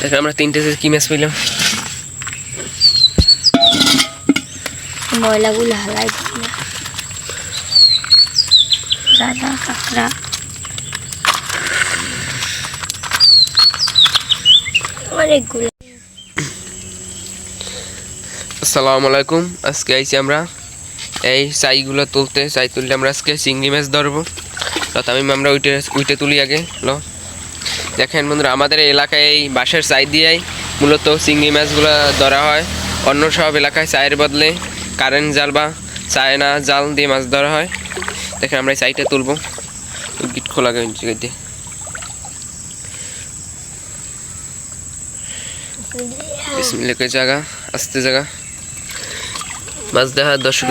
দেখেন আমরা তিনটে কি মাছ পেলাম। ময়লাগুলো হালাই দাদা কাঁকড়া। অনেকগুলো। আসসালামু আলাইকুম আজকে আইছি আমরা এই চাইগুলো তুলতে। চাই তুললে আমরা আজকে চিংড়ি মাছ ধরবো। তো তামিম আমরা উইটে উইটে তুলি আগে লো। দেখেন বন্ধুরা, আমাদের এলাকায় এই বাঁশের চাই দিয়েই মূলত চিংড়ি মাছগুলো ধরা হয়। অন্য সব এলাকায় চায়ের বদলে কারেন্ট জাল বা চায়না জাল দিয়ে মাছ ধরা হয়। দেখেন আমরা এই চাইটা তুলবো। গিট খোলা দিয়ে। জায়গা? আস্তে জায়গা। মাছ দেখা, দর্শক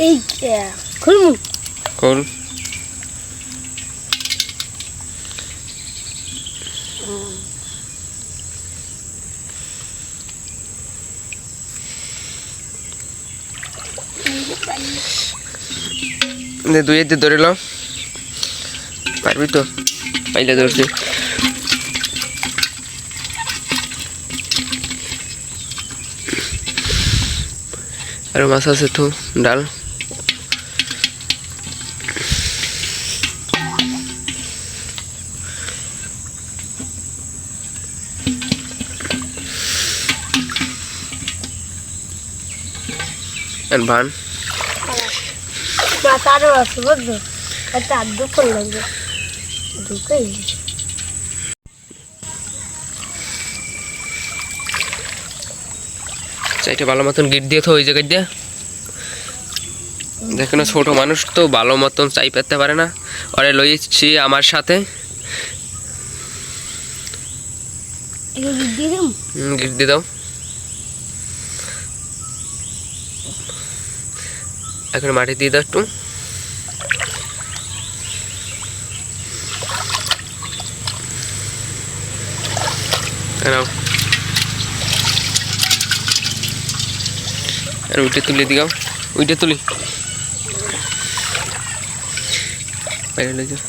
এই খুলমু কোন দে দুই হাতে ধরে লো পারবি তো পাইলে ধরছি আর মাছ আছে তো, ডাল। and ভান? মাছ আরও আছে বুঝছ একটা আর দুপুর লাগবে। ঢুকেই চাইটা ভালো মতন গিট দিয়ে তো ওই জায়গায় দিয়ে। দেখেন ছোটো মানুষ তো ভালো মতন চাই পেতে পারে না। ওরে লইছি আমার সাথে। গিট দিয়ে দাও। এখন মাটি দিয়ে দাও একটু। নাও। আর উইটে তুলে দিগাও উইটে তুলি। বাইরে যাও।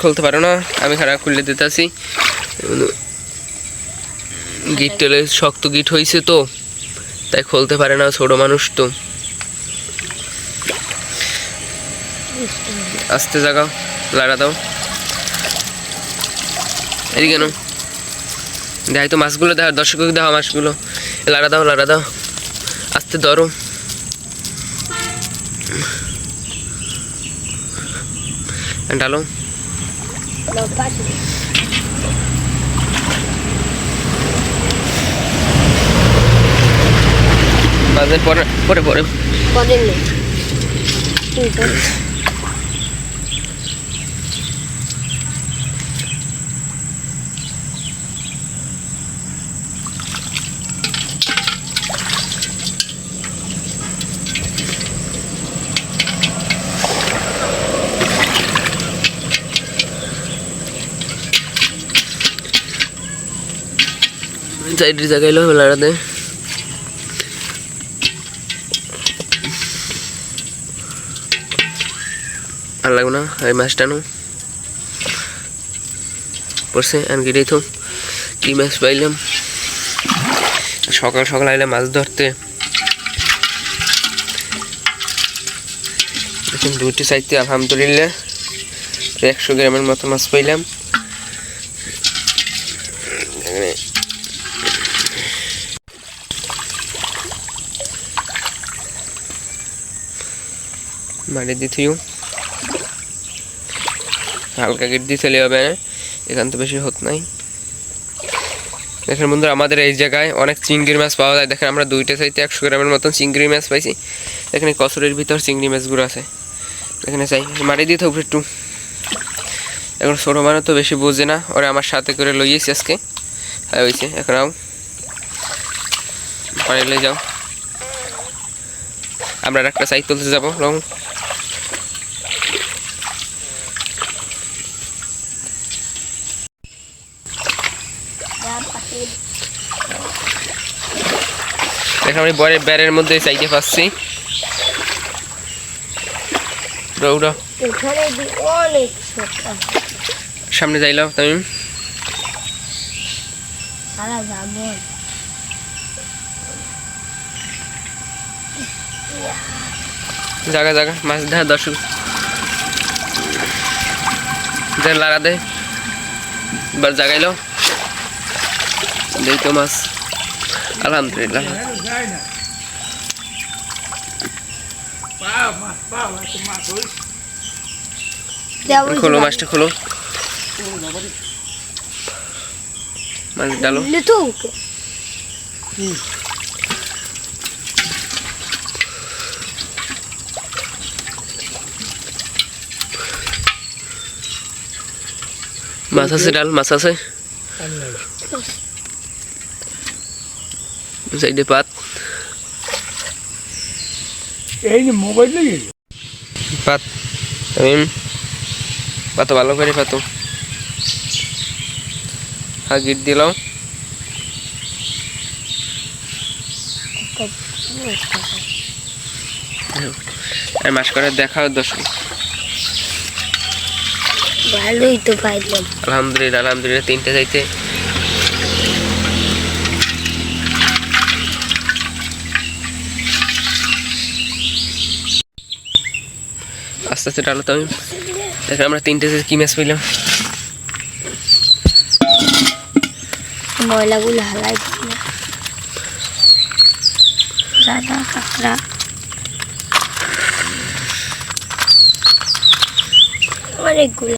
খুলতে পারো না। আমি খারাপ খুললে দিতেছি গিট টেলে শক্ত গিট হয়েছে তো, তাই খুলতে পারে না ছোট মানুষ তো। আস্তে জাগাও লাড়া দাও। এদিকে কেন দেখাই তো মাছগুলো দেখা দর্শক দেখো মাছগুলো। লাড়া দাও লাড়া দাও। আস্তে ধরো। ডালো। দাও পরে পরে পরে। পরে সাইডের জায়গায় এলো লাড়াতে। আর লাগবে না এই মাছটা নো পড়ছে আর গিরেই তো কি মাছ পাইলাম? সকাল সকাল আইলে মাছ ধরতে। দেখুন দুটি সাইডতে আলহামদুলিল্লাহ। একশো গ্রামের মতো মাছ পাইলাম। মাটি দিতেও হালকা গিট দিয়ে চলে হবে এখান তো বেশি হত নাই। দেখেন বন্ধুরা, আমাদের এই জায়গায় অনেক চিংড়ি মাছ পাওয়া যায়। দেখেন আমরা দুইটা সাইতে একশো গ্রামের মতন চিংড়ি মাছ পাইছি। এখানে কচুরের ভিতর চিংড়ি মাছগুলো আছে। এখানে চাই মাটি দিয়ে থাকবে একটু। এখন ছোটো মানুষ তো বেশি বোঝে না। ওরা আমার সাথে করে লইয়েছি আজকে। হ্যাঁ হয়েছে এখন আও। পানিলে যাও। আমরা একটা সাইড তুলতে যাব। রং দেখো আমি বরের ব্যারের মধ্যে সাইডে পাচ্ছি উড়ো এখানে সামনে যাইলাম তুমি জাগা জায়গা মাছ দেখা দর্শক। দে লাড়া দে। এবার জাগাইলো দেই তো মাছ। আলহামদুলিল্লাহ। খোলো মাছটা খোলো। মাছ ডালো। মাছ আছে ডাল মাছ আছে। সাইডে পাত এই যে মোবাইল লেগে পাত আমি পাতো ভালো করে পাতো হ্যাঁ গিট দিলাম আর মাস করে দেখাও দর্শক ভালোই তো পাইলাম আলহামদুলিল্লাহ আলহামদুলিল্লাহ তিনটে যাইতে আস্তে আস্তে ডালো তো আমি দেখো আমরা তিনটে যে কি ম্যাচ পেলাম ময়লাগুলো হালাই দিই না দাদা কাকড়া অনেকগুলো